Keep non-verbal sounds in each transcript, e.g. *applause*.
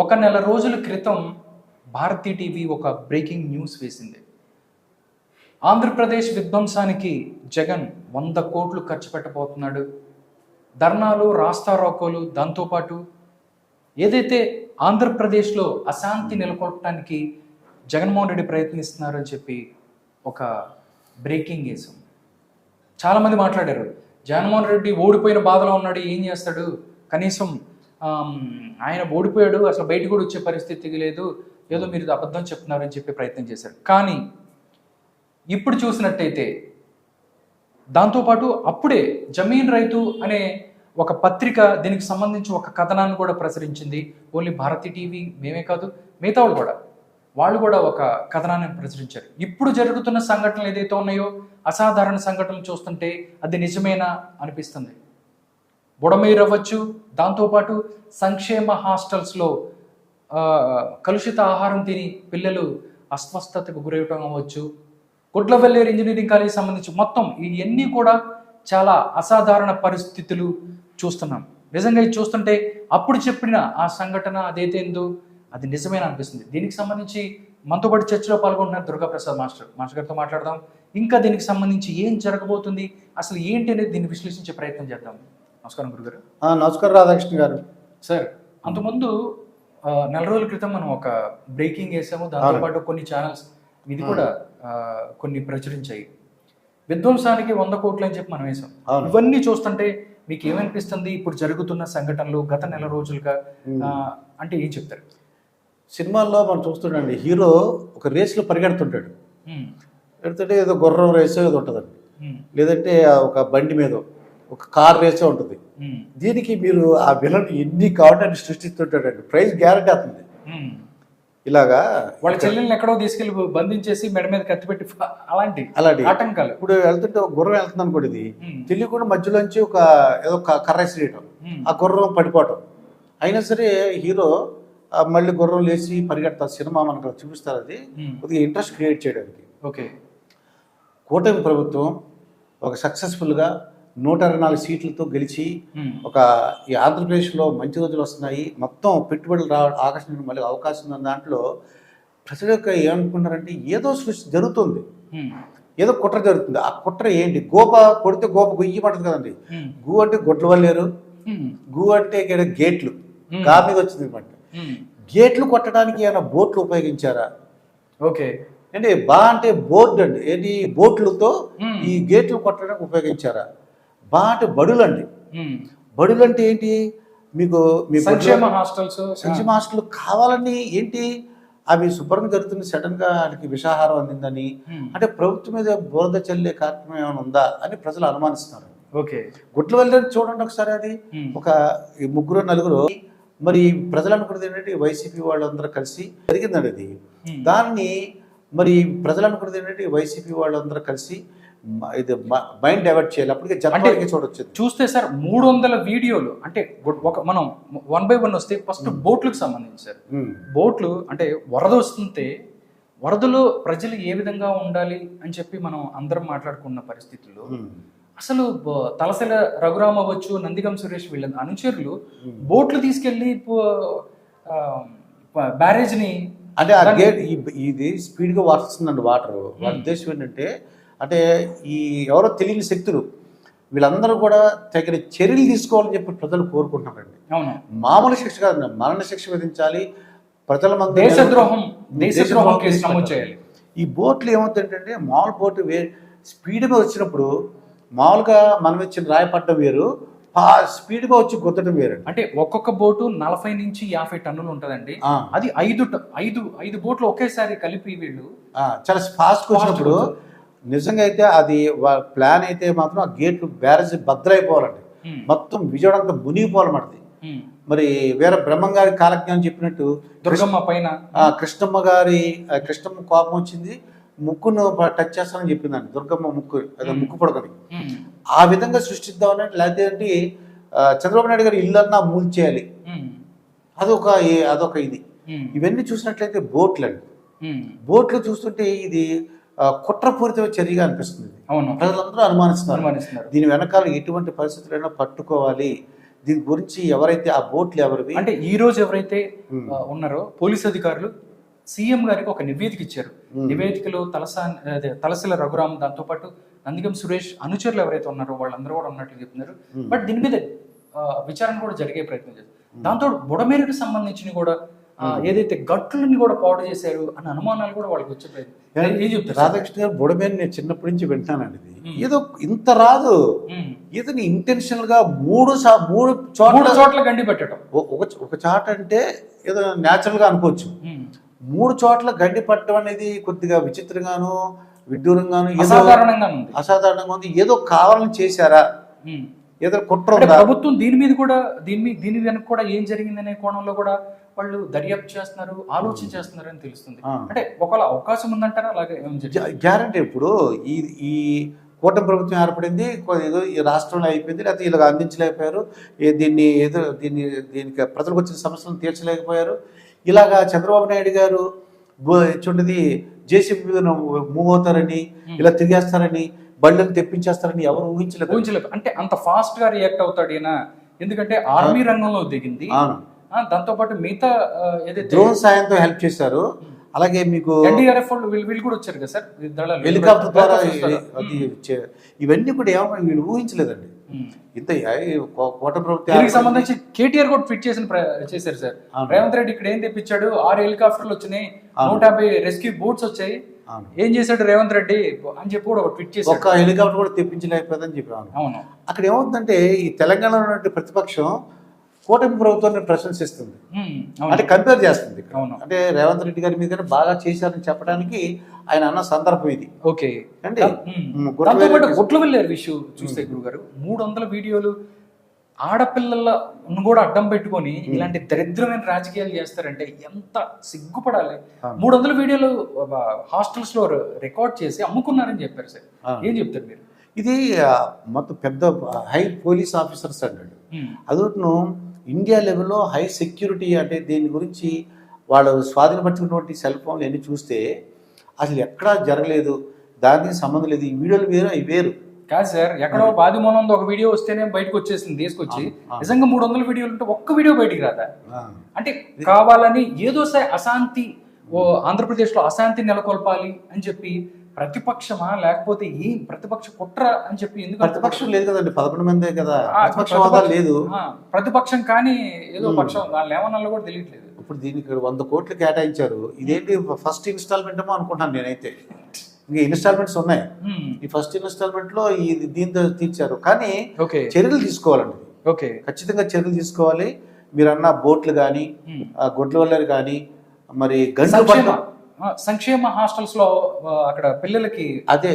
ఒక నెల రోజుల క్రితం భారతీ టీవీ ఒక బ్రేకింగ్ న్యూస్ వేసింది. ఆంధ్రప్రదేశ్ విధ్వంసానికి జగన్ వంద కోట్లు ఖర్చు పెట్టబోతున్నాడు. ధర్నాలు రాస్తా రోకోలు దాంతోపాటు ఏదైతే ఆంధ్రప్రదేశ్లో అశాంతి నెలకొల్పడానికి జగన్మోహన్ రెడ్డి ప్రయత్నిస్తున్నారని చెప్పి ఒక బ్రేకింగ్ వేసాం చాలామంది మాట్లాడారు జగన్మోహన్ రెడ్డి ఓడిపోయిన బాధలో ఉన్నాడు ఏం చేస్తాడు? కనీసం ఆయన ఓడిపోయాడు అసలు బయట కూడా వచ్చే పరిస్థితి లేదు. ఏదో మీరు అబద్ధం చెప్తున్నారని చెప్పి ప్రయత్నం చేశారు. కానీ ఇప్పుడు చూసినట్టయితే దాంతోపాటు అప్పుడే జమీన్ రైతు అనే ఒక పత్రిక దీనికి సంబంధించి ఒక కథనాన్ని కూడా ప్రచురించింది. ఓన్లీ భారతీ టీవీ మేమే కాదు మిగతా వాళ్ళు కూడా. వాళ్ళు కూడా ఒక కథనాన్ని ప్రచురించారు. ఇప్పుడు జరుగుతున్న సంఘటనలు ఏదైతే ఉన్నాయో అసాధారణ సంఘటనలు చూస్తుంటే అది నిజమేనా అనిపిస్తుంది? బుడమేరు అవ్వచ్చు దాంతోపాటు సంక్షేమ హాస్టల్స్లో కలుషిత ఆహారం తిని పిల్లలు అస్వస్థతకు గురవటం అవ్వచ్చు. గుడ్లవల్లేరు ఇంజనీరింగ్ కాలేజ్ సంబంధించి మొత్తం ఇవన్నీ కూడా చాలా అసాధారణ పరిస్థితులు చూస్తున్నాం. నిజంగా ఇది చూస్తుంటే అప్పుడు చెప్పిన ఆ సంఘటన అదైతే ఎందుకు అది నిజమేనా అనిపిస్తుంది. దీనికి సంబంధించి మనతో పాటు చర్చలో పాల్గొంటున్నారు దుర్గాప్రసాద్ మాస్టర్ మాస్టర్ గారితో మాట్లాడదాం. ఇంకా దీనికి సంబంధించి ఏం జరగబోతుంది అసలు ఏంటి అనేది దీన్ని విశ్లేషించే ప్రయత్నం చేద్దాం. నమస్కారం గురుగారు. నమస్కారం రాధాకృష్ణ గారు. సార్ అంతకుముందు నెల రోజుల క్రితం మనం ఒక బ్రేకింగ్ వేసాము. దాంతోపాటు కొన్ని ఛానల్స్ ఇది కూడా కొన్ని ప్రచురించాయి. విధ్వంసానికి వంద కోట్లు అని చెప్పి మనం వేసాం. ఇవన్నీ చూస్తుంటే మీకు ఏమనిపిస్తుంది? ఇప్పుడు జరుగుతున్న సంఘటనలు గత నెల రోజులుగా అంటే ఏం చెప్తారు? సినిమాల్లో మనం చూస్తుండండి హీరో ఒక రేస్లో పరిగెడుతుంటాడు. పెడుతుంటే ఏదో గుర్రం రేసో ఏదో ఉంటుందండి. లేదంటే ఒక బండి మీద. ఒక కార్ రేసే ఉంటుంది. దీనికి మీరు ఆ విలన్ ఎన్ని కావాలని సృష్టిస్తుంటాడండి. ప్రైజ్ గ్యారంటీ అవుతుంది. ఇలాగా వాళ్ళ చెల్లెల్ని ఎక్కడో తీసుకెళ్ళి బంధించేసి మెడ మీద కత్తి పెట్టి అలాంటి అలాంటి ఆటంకాలు. ఇప్పుడు వెళ్తుంటే ఒక గుర్రం వెళ్తుంది అనుకోండి ఇది. తెలియకుండా మధ్యలోంచి ఒక ఏదో క- కర్ర వేసేయటం ఉమ్, ఆ గుర్రం పడిపోవటం. అయినా సరే హీరో మళ్ళీ గుర్రం లేచి పరిగెడతారు. సినిమా మనకు చూపిస్తారు అది. కొద్దిగా ఇంట్రెస్ట్ క్రియేట్ చేయడానికి. ఓకే. కూటమి ప్రభుత్వం ఒక సక్సెస్ఫుల్గా నూట ఇరవై నాలుగు సీట్లతో గెలిచి ఒక ఈ ఆంధ్రప్రదేశ్లో మంచి రోజులు వస్తున్నాయి. మొత్తం పెట్టుబడులు రా ఆకర్షణ మళ్ళీ అవకాశం ఉన్న దాంట్లో ప్రజలు యొక్క ఏమనుకుంటారంటే ఏదో సృష్టి జరుగుతుంది. ఏదో కుట్ర జరుగుతుంది. ఆ కుట్ర ఏంటి? గోప కొడితే గోప గొయ్యి పడుతుంది కదండి. గు అంటే గొడ్ల వల్లేరు గు అంటే ఇక్కడ గేట్లు. గా మీద వచ్చింది అనమాట. గేట్లు కొట్టడానికి ఏమైనా బోట్లు ఉపయోగించారా? ఓకే. అంటే బా అంటే బోర్డు అండి. ఏంటి? బోట్లతో. ఈ గేట్లు కొట్టడానికి ఉపయోగించారా? బా అంటే బడులు అండి ఉమ్. బడులు అంటే ఏంటి? మీకు మీ సంక్షేమ హాస్టల్స్ సంక్షేమ హాస్టల్ కావాలని ఏంటి? అవి శుభ్రంగా జరుగుతుంది సడన్గా వాళ్ళకి విషాహారం అందిందని. అంటే ప్రభుత్వం మీద బురద చల్లే కార్యక్రమం ఏమైనా ఉందా అని ప్రజలు అనుమానిస్తున్నారు. ఓకే. గుడ్ల వెళ్ళి చూడండి ఒకసారి అది. ఒక ముగ్గురు నలుగురు మరి ప్రజలు అనుకున్నది ఏంటంటే వైసీపీ వాళ్ళందరూ కలిసి జరిగిందండి అది. దాన్ని మరి ప్రజలు అనుకున్నది ఏంటంటే వైసీపీ వాళ్ళందరూ కలిసి ఇది మైండ్ డైవర్ట్ చేయాలి అప్పటికే జనవరికి చూడొచ్చు చూస్తే సార్ మూడు వందల వీడియోలు అంటే ఒక- మనం వన్ బై వన్ వస్తే ఫస్ట్ బోట్లకు సంబంధించి సార్. ఉమ్. బోట్లు అంటే వరద వస్తుంటే వరదలో ప్రజలు ఏ విధంగా ఉండాలి అని చెప్పి మనం అందరం మాట్లాడుకున్న పరిస్థితుల్లో ఉమ్. అసలు తలసల రఘురామ్ అవ్వచ్చు నందిగం సురేష్ వీళ్ళ అనుచరులు బోట్లు తీసుకెళ్ళి బ్యారేజ్ని అంటే ఆ గేట్ ఈ- ఇది స్పీడ్గా వస్తుందండి వాటర్ ఉద్దేశం ఏంటంటే అంటే ఈ ఎవరో తెలియని శక్తులు వీళ్ళందరూ కూడా తగిన చర్యలు తీసుకోవాలని చెప్పి ప్రజలు కోరుకుంటున్నారండి. మామూలు శిక్ష కాదండి మరణ శిక్ష విధించాలి ప్రజల మంది దేశద్రోహం దేశద్రోహం దేశద్రోహం కేసు కేసు నమోదు చేయాలి. ఈ బోట్లు ఏమవుతుందంటే మామూలు బోటు వే స్పీడ్గా వచ్చినప్పుడు మామూలుగా మనం ఇచ్చిన రాయపడ్డం వేరు స్పీడ్గా వచ్చి గుద్దడం వేరు అంటే ఒక్కొక్క బోటు నలభై నుంచి యాభై టన్నులు ఉంటదండి. అది ఐదు ఐదు ఐదు బోట్లు ఒకేసారి కలిపి వీళ్ళు చాలా ఫాస్ట్గా వచ్చినప్పుడు నిజంగా అయితే అది ప్లాన్ అయితే మాత్రం ఆ గేట్లు బ్యారేజ్ భద్రైపోవాలండి. ఉమ్, మొత్తం విజయవాడ అంతా మునిగిపోవాలన్నమాట ఉమ్, మరి వేరే బ్రహ్మం గారి కాలజ్ఞానం చెప్పినట్టు దుర్గమ్మ పైన. కృష్ణమ్మ గారి కృష్ణమ్మ కోపం వచ్చింది. ముక్కును టచ్ చేస్తానని చెప్పిందండి. దుర్గమ్మ ముక్కు అదే ముక్కు పడకని. ఆ విధంగా సృష్టిద్దామని లేదంటే చంద్రబాబు నాయుడు గారు ఇల్లన్నా మూల్చేయాలి. అదొక అదొక ఇది. ఇవన్నీ చూసినట్లయితే బోట్లు అండి బోట్లు చూస్తుంటే ఇది ఆ, కుట్రపూరిత చర్యగా అనిపిస్తుంది. అవును. ప్రజలందరూ అనుమానిస్తున్నారు. అనుమానిస్తున్నారు. దీని వెనకాల ఎటువంటి పరిస్థితులైనా పట్టుకోవాలి. దీని గురించి ఎవరైతే ఆ బోట్లు ఎవరివి? అంటే ఈ రోజు ఎవరైతే ఉన్నారో పోలీస్ అధికారులు సీఎం గారికి ఒక నివేదిక ఇచ్చారు. నివేదికలో తలసా తలసిల రఘురామ్ దాంతో పాటు నందిగం సురేష్ అనుచరులు ఎవరైతే ఉన్నారో వాళ్ళందరూ కూడా ఉన్నట్లు చెప్తున్నారు. బట్ దీని మీద విచారణ కూడా జరిగే ప్రయత్నం చేస్తారు. దాంతో బుడమేరకు సంబంధించిన కూడా ఏదైతే గట్లని కూడా పాడు చేశారు అన్న అనుమానాలు కూడా వాళ్ళకి వచ్చే ప్రయత్నం? రాధాకృష్ణ గారు బుడమేని నేను చిన్నప్పటి నుంచి వింటానండి ఇది. ఏదో ఇంత రాదు. ఇతను ఇంటెన్షనల్గా మూడు మూడు చోట్ల చోట్ల గండి పెట్టడం ఒక ఒక చాట అంటే ఏదో న్యాచురల్గా అనుకోవచ్చు. మూడు చోట్ల గడ్డి పట్టడం అనేది కొద్దిగా విచిత్రంగాను విడ్డూరంగాను అసాధారణంగా ఉంది అసాధారణంగా ఉంది ఏదో కావాలని చేశారా. ఏదో కుట్ర ప్రభుత్వం దీని మీద కూడా దీని మీద దీని వెనక కూడా ఏం జరిగిందనే కోణంలో కూడా వాళ్ళు దర్యాప్తు చేస్తున్నారు ఆలోచన చేస్తున్నారు అని తెలుస్తుంది. అంటే ఒకవేళ అవకాశం ఉందంటారా? అలాగే? గ్యారంటీ ఇప్పుడు ఈ ఈ కూటమి ప్రభుత్వం ఏర్పడింది ఏదో ఈ రాష్ట్రంలో అయిపోయింది లేకపోతే ఇలా అందించలేకపోయారు దీన్ని ఏదో దీన్ని దీనికి ప్రజలకు వచ్చిన సమస్యలను తీర్చలేకపోయారు. ఇలాగా చంద్రబాబు నాయుడు గారు చూడండి జేసీబీ మీద మూవ్ అవుతారని ఇలా తిరిగేస్తారని బళ్ళని తెప్పించేస్తారని ఎవరు ఊహించలేదు. ఊహించలేదు. అంటే అంత ఫాస్ట్గా రియాక్ట్ అవుతాడు ఈయన. ఎందుకంటే ఆర్మీ రంగంలో దిగింది. దాంతో పాటు మిగతా ఏదైతే డ్రోన్ సాయంతో హెల్ప్ చేశారు. అలాగే మీకు ఎన్డీఆర్ఎఫ్ వాళ్ళు కూడా వచ్చారు కదా సార్. హెలికాప్టర్ ద్వారా ఇవన్నీ కూడా ఏమో వీళ్ళు ఊహించలేదండి. ఇంత ఈ కో- కూటమి ప్రభుత్వం. సంబంధించి కేటీఆర్ కూడా ఫిట్ చేసిన చేశారు సార్. రేవంత్ రెడ్డి ఇక్కడ ఏం తెప్పించాడు? ఆరు హెలికాప్టర్లు వచ్చినాయి. నూట యాభై రెస్క్యూ బోట్స్ వచ్చాయి. ఏం చేశాడు రేవంత్ రెడ్డి? అని చెప్పి కూడా ఒక ట్వీట్ చేశాడు. ఒక్క హెలికాప్టర్ కూడా తెప్పించలేకపోయిందని చెప్పాను అవును. అక్కడ ఏమవుతుందంటే ఈ తెలంగాణలో ప్రతిపక్షం కూటమి ప్రభుత్వాన్ని ప్రశంసిస్తుంది. అంటే కంపేర్ చేస్తుంది. అంటే రేవంత్ రెడ్డి గారి మీద బాగా చేశారని చెప్పడానికి ఆయన అన్న సందర్భం ఇది. ఓకే. అంటే గుట్లు వెళ్ళారు విషయం చూస్తే గురుగారు. మూడు వందల వీడియోలు ఆడపిల్లలను కూడా అడ్డం పెట్టుకొని ఇలాంటి దరిద్రమైన రాజకీయాలు చేస్తారంటే ఎంత సిగ్గుపడాలి. మూడు వందల వీడియోలు హాస్టల్స్లో రికార్డ్ చేసి అమ్ముకున్నారని చెప్పారు సార్. ఏం చెప్తారు మీరు? ఇది మొత్తం పెద్ద హై పోలీస్ ఆఫీసర్స్ అన్నాడు. ఉమ్, అదొకటి ఇండియా లెవెల్లో హై సెక్యూరిటీ అంటే దీని గురించి వాళ్ళు స్వాధీనపరచుకున్నటువంటి సెల్ ఫోన్లు ఎన్ని చూస్తే అసలు ఎక్కడా జరగలేదు. దానికి సంబంధం లేదు. ఈ వీడియోలు వేరు అవి వేరు. కాదు సార్ ఎక్కడో బాది మూలంలో ఒక వీడియో వస్తేనే బయటకు వచ్చేసింది తీసుకొచ్చి. నిజంగా మూడు వందల వీడియోలు ఉంటే ఒక్క వీడియో బయటికి రాదా. అంటే కావాలని ఏదో సే- అశాంతి ఓ ఆంధ్రప్రదేశ్లో అశాంతి నెలకొల్పాలి అని చెప్పి ప్రతిపక్షమా? లేకపోతే ఈ ప్రతిపక్ష కుట్ర అని చెప్పి ఎందుకు ప్రతిపక్షం లేదు కదండి పదకొండు మందే కదా. లేదు. ప్రతిపక్షం కానీ ఏదో. పక్షం వాళ్ళు ఏమన్నా కూడా తెలియట్లేదు. ఇప్పుడు దీనికి వంద కోట్లు కేటాయించారు. ఇదేంటి ఫస్ట్ ఇన్స్టాల్మెంట్ ఏమో అనుకుంటున్నాను నేనైతే. ఇన్స్టాల్మెంట్స్ ఉన్నాయి. ఉమ్, ఈ ఫస్ట్ ఇన్స్టాల్మెంట్లో ఈ దీంతో తీర్చారు. కానీ చర్యలు తీసుకోవాలండి. ఓకే. ఖచ్చితంగా చర్యలు తీసుకోవాలి. మీరు అన్న బోట్లు కానీ ఉమ్. గొడ్ల వల్లరు కానీ మరి గంటలు సంక్షేమ హాస్టల్స్లో అక్కడ పిల్లలకి అదే.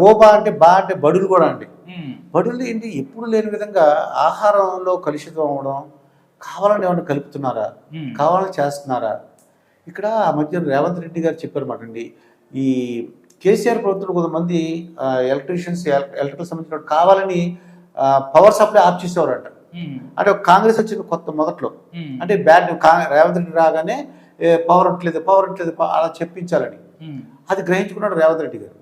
గోబా అంటే బా అంటే బడులు కూడా అండి. ఉమ్, బడులు ఏంటి? ఎప్పుడు లేని విధంగా ఆహారంలో కలుషితం అవ్వడం కావాలని ఏమైనా కలుపుతున్నారా? కావాలని చేస్తున్నారా? ఇక్కడ ఆ మధ్య రేవంత్ రెడ్డి గారు చెప్పారన్నమాట అండి ఈ కేసీఆర్ ప్రభుత్వం కొంతమంది ఎలక్ట్రీషియన్స్ ఎలక్ట్రికల్ సంబంధించిన కావాలని పవర్ సప్లై ఆఫ్ చేసేవారంట. ఉమ్, అంటే కాంగ్రెస్ వచ్చిన కొత్త మొదట్లో. ఉమ్, అంటే బ్యాడ్ రేవంత్ రెడ్డి రాగానే పవర్ ఉండట్లేదు పవర్ ఉండట్లేదు ప- అలా చెప్పించాలని. ఉమ్, అది గ్రహించుకున్నాడు రేవంత్ రెడ్డి గారు.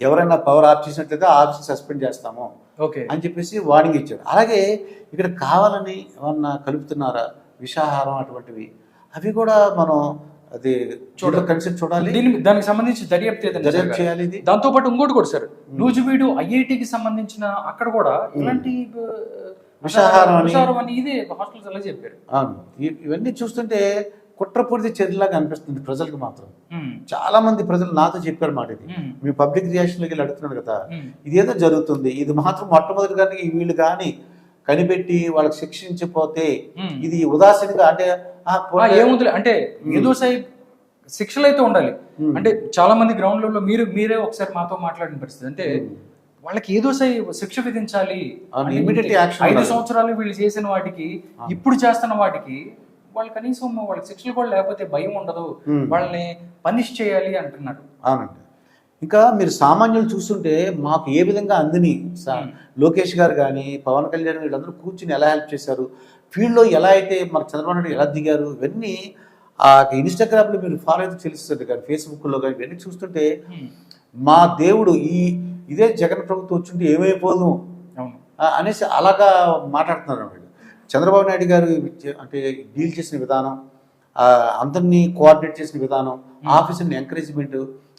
ఎవరైనా పవర్ ఆఫ్ చేసినట్లయితే ఆఫ్ సస్పెండ్ చేస్తాము. ఓకే. అని చెప్పేసి వార్నింగ్ ఇచ్చాడు. అలాగే ఇక్కడ కావాలని ఏమన్నా కలుపుతున్నారా విషాహారం అటువంటివి అవి కూడా మనం అది చూడ కన్సిడర్ చూడాలి. దీని దానికి సంబంధించి దర్యాప్తు దర్యాప్తు. చేయాలి? ఇది. దాంతో పాటు ఇంకోటి కూడా సార్. నూజివీడు ఐఐటికి సంబంధించిన అక్కడ కూడా ఇలాంటి విషాహారం ఇదే హాస్టల్స్ అలా చెప్పారు. ఇవన్నీ చూస్తుంటే కుట్రపూరిత చర్యలాగా అనిపిస్తుంది ప్రజలకు మాత్రం. చాలా మంది ప్రజలు నాతో చెప్పారు మాట ఇది. మీ పబ్లిక్ రియాక్షన్లోకి వెళ్ళి అడుగుతున్నాడు కదా. ఇదేదో జరుగుతుంది. ఇది మాత్రం మొట్టమొదటి కానీ వీళ్ళు కానీ కనిపెట్టి వాళ్ళకి శిక్షించిపోతే. ఇది ఉదాసీనంగా అంటే ఏముంది అంటే ఏదో సై శిక్షలు అయితే ఉండాలి. అంటే చాలా మంది గ్రౌండ్లలో మీరు మీరే ఒకసారి మాతో మాట్లాడిన పరిస్థితి. అంటే వాళ్ళకి ఏదో సై శిక్ష విధించాలి ఐదు. సంవత్సరాలు వీళ్ళు చేసిన వాటికి ఇప్పుడు చేస్తున్న వాటికి వాళ్ళు కనీసం వాళ్ళకి శిక్షలు కూడా లేకపోతే భయం ఉండదు. వాళ్ళని పనిష్ చేయాలి అంటున్నారు. అవునండి. ఇంకా మీరు సామాన్యులు చూస్తుంటే మాకు ఏ విధంగా అందని లోకేష్ గారు కానీ పవన్ కళ్యాణ్ వీళ్ళందరూ కూర్చుని ఎలా హెల్ప్ చేశారు? ఫీల్డ్లో ఎలా అయితే మన చంద్రబాబు నాయుడు ఎలా దిగారు ఇవన్నీ ఆ ఇన్స్టాగ్రామ్లో మీరు ఫాలో అయితే తెలుస్తుంది కానీ ఫేస్బుక్లో కానీ ఇవన్నీ చూస్తుంటే మా దేవుడు ఈ ఇదే జగన్ ప్రభుత్వం వచ్చుంటే ఏమైపోదు. అనేసి అలాగా మాట్లాడుతున్నారు వీళ్ళు చంద్రబాబు నాయుడు గారు అంటే డీల్ చేసిన విధానం అందరినీ కోఆర్డినేట్ చేసిన విధానం ఆఫీసర్ని ఎంకరేజ్మెంట్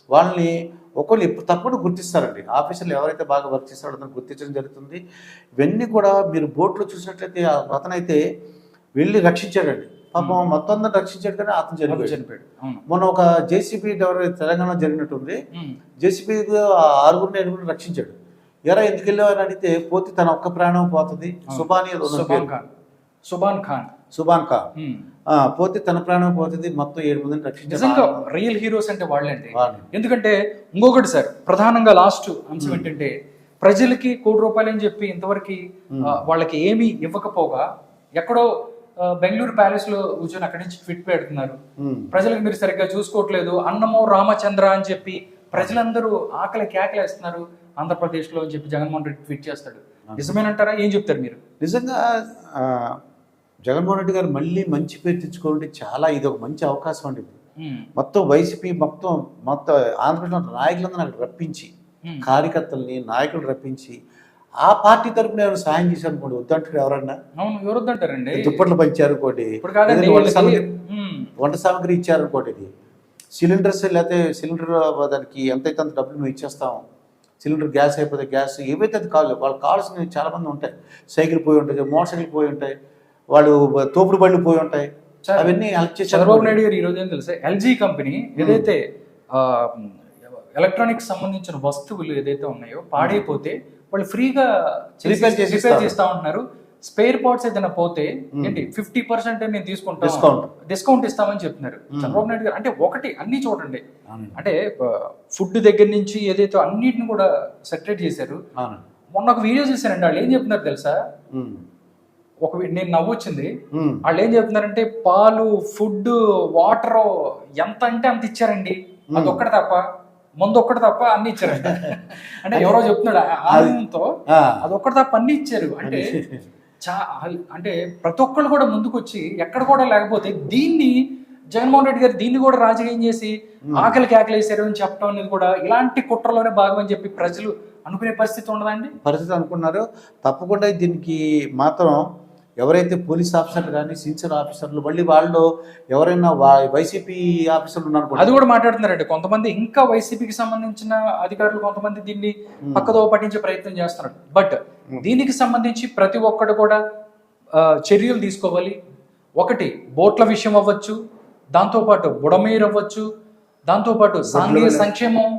వాళ్ళని ఒకళ్ళు ఎప్పుడు తప్పకుండా గుర్తిస్తారండి. ఆఫీసర్లు ఎవరైతే బాగా వర్క్ చేస్తారో అతను గుర్తించడం జరుగుతుంది. ఇవన్నీ కూడా మీరు బోట్లో చూసినట్లయితే ఆ అతనైతే వెళ్ళి రక్షించాడండి. పాపం మొత్తం అందరిని రక్షించాడు కానీ అతను అతను చనిపోయాడు. మొన్న ఒక జేసీబీ తెలంగాణ జరిగినట్టుంది. జేసీబీ ఆరుగురిని ఏడుగురిని రక్షించాడు. ఎరా ఎందుకు వెళ్ళావు అని అడిగితే పోతే తన ఒక్క ప్రాణం పోతుంది. సుబాని సుబాన్. ఖాన్. సుబాన్ ఖాన్. ఆ, పోతే తన ప్రాణం పోతుంది మొత్తం ఏడు మందిని రక్షించాడు నిజంగా రియల్ హీరోస్ అంటే వాళ్ళండి. వాళ్ళు. ఎందుకంటే ఇంకొకటి సార్ ప్రధానంగా లాస్ట్ అంశం ఏంటంటే ప్రజలకి కోటి రూపాయలు అని చెప్పి ఇంతవరకు వాళ్ళకి ఏమీ ఇవ్వకపోగా ఎక్కడో బెంగళూరు ప్యాలెస్లో కూర్చొని అక్కడి నుంచి ట్విట్ పెడుతున్నారు. ప్రజలకు మీరు సరిగ్గా చూసుకోవట్లేదు అన్నమో రామచంద్ర అని చెప్పి ప్రజలందరూ ఆకలి కేకలేస్తున్నారు ఆంధ్రప్రదేశ్లో అని చెప్పి జగన్మోహన్ రెడ్డి ట్వీట్ చేస్తాడు. నిజమేనంటారా? ఏం చెప్తారు మీరు? నిజంగా జగన్మోహన్ రెడ్డి గారు మళ్ళీ మంచి పేరు తెచ్చుకోవాలంటే చాలా ఇది ఒక మంచి అవకాశం అండి మొత్తం వైసీపీ మొత్తం మొత్తం ఆంధ్రప్రదేశ్ నాయకులందరూ అక్కడ రప్పించి. కార్యకర్తల్ని నాయకులు రప్పించి ఆ పార్టీ తరపున ఎవరు సాయం చేశారు అనుకోండి వద్దంటారు ఎవరన్నా? అవును ఎవరు వద్దంటారండి దుప్పట్లు పంచారు అనుకోండి వంట సామాగ్రి ఉమ్, వంట సామాగ్రి ఇచ్చారు అనుకోండి ఇది. సిలిండర్స్ లేకపోతే సిలిండర్ దానికి ఎంతైతే అంత డబ్బులు మేము ఇచ్చేస్తాం సిలిండర్ గ్యాస్ అయిపోతే గ్యాస్ ఏవైతే అది కావాలి వాళ్ళకి కావాల్సినవి చాలా మంది ఉంటాయి. సైకిల్ పోయి ఉంటాయి మోటార్ సైకిల్ పోయి ఉంటాయి. వాళ్ళు తోపుడు బండ్లు పోయి ఉంటాయి. అవన్నీ చంద్రబాబు నాయుడు గారు ఈ రోజు ఏం తెలుసా ఎల్జీ కంపెనీ ఏదైతే ఎలక్ట్రానిక్స్ సంబంధించిన వస్తువులు ఏదైతే ఉన్నాయో పాడైపోతే వాళ్ళు ఫ్రీగా Repair చేసి రిపేర్. చేస్తా ఉంటున్నారు స్పేర్ పార్ట్స్ ఏదైనా పోతే ఏంటి ఫిఫ్టీ పర్సెంట్ నేను తీసుకుంటాను Discount. డిస్కౌంట్ ఇస్తామని చెప్తున్నారు Hmm. చంద్రబాబు నాయుడు గారు అంటే ఒకటి అన్ని చూడండి. అంటే ఫుడ్ దగ్గర నుంచి ఏదైతే అన్నిటిని కూడా సెటరేట్ చేశారు. మొన్న ఒక వీడియో చూసానండి వాళ్ళు ఏం చెప్తున్నారు తెలుసా ఉమ్. ఒక నేను నవ్వొచ్చింది. వాళ్ళు ఏం చెప్తున్నారంటే పాలు ఫుడ్ వాటర్ ఎంత అంటే అంత ఇచ్చారండి. అది ఒక్కటి తప్ప ముందు ఒక్కటి తప్ప అన్ని ఇచ్చారంట *laughs* అంటే ఎవరో చెప్తున్నాడు ఆ- ఆనందంతో ఒక్కటి తప్ప అన్ని ఇచ్చారు. అంటే చా అంటే ప్రతి ఒక్కళ్ళు కూడా ముందుకు వచ్చి ఎక్కడ కూడా లేకపోతే దీన్ని జగన్మోహన్ రెడ్డి గారు దీన్ని కూడా రాజకీయం చేసి ఆకలి కేకలేసారు అని చెప్పడం అనేది కూడా ఇలాంటి కుట్రలోనే భాగం అని చెప్పి ప్రజలు అనుకునే పరిస్థితి ఉండదండి పరిస్థితి అనుకున్నారు. తప్పకుండా దీనికి మాత్రం ఎవరైతే పోలీస్ ఆఫీసర్లు కానీ సిన్సియర్ ఆఫీసర్లు మళ్ళీ వాళ్ళు ఎవరైనా వైసీపీ ఆఫీసర్లు ఉన్నారు అది కూడా మాట్లాడుతున్నారండి. కొంతమంది ఇంకా వైసీపీకి సంబంధించిన అధికారులు కొంతమంది దీన్ని పక్కదో పట్టించే ప్రయత్నం చేస్తున్నారు. బట్ దీనికి సంబంధించి ప్రతి ఒక్కడు కూడా చర్యలు తీసుకోవాలి. ఒకటి బోట్ల విషయం అవ్వచ్చు దాంతోపాటు బుడమేర్ అవ్వచ్చు దాంతోపాటు సాంఘిక సంక్షేమం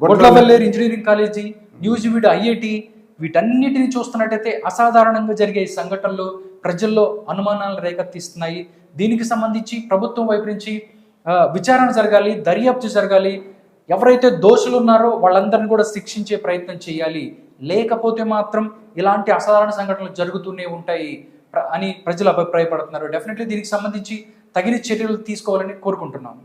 Gudlavalleru engineering college Nuzvid IIT వీటన్నిటిని చూస్తున్నట్టయితే అసాధారణంగా జరిగే ఈ సంఘటనలు ప్రజల్లో అనుమానాలను రేకెత్తిస్తున్నాయి. దీనికి సంబంధించి ప్రభుత్వం వైపు నుంచి విచారణ జరగాలి దర్యాప్తు జరగాలి. ఎవరైతే దోషులు ఉన్నారో వాళ్ళందరినీ కూడా శిక్షించే ప్రయత్నం చేయాలి. లేకపోతే మాత్రం ఇలాంటి అసాధారణ సంఘటనలు జరుగుతూనే ఉంటాయి ప్ర- అని ప్రజలు అభిప్రాయపడుతున్నారు. డెఫినెట్లీ దీనికి సంబంధించి తగిన చర్యలు తీసుకోవాలని కోరుకుంటున్నాను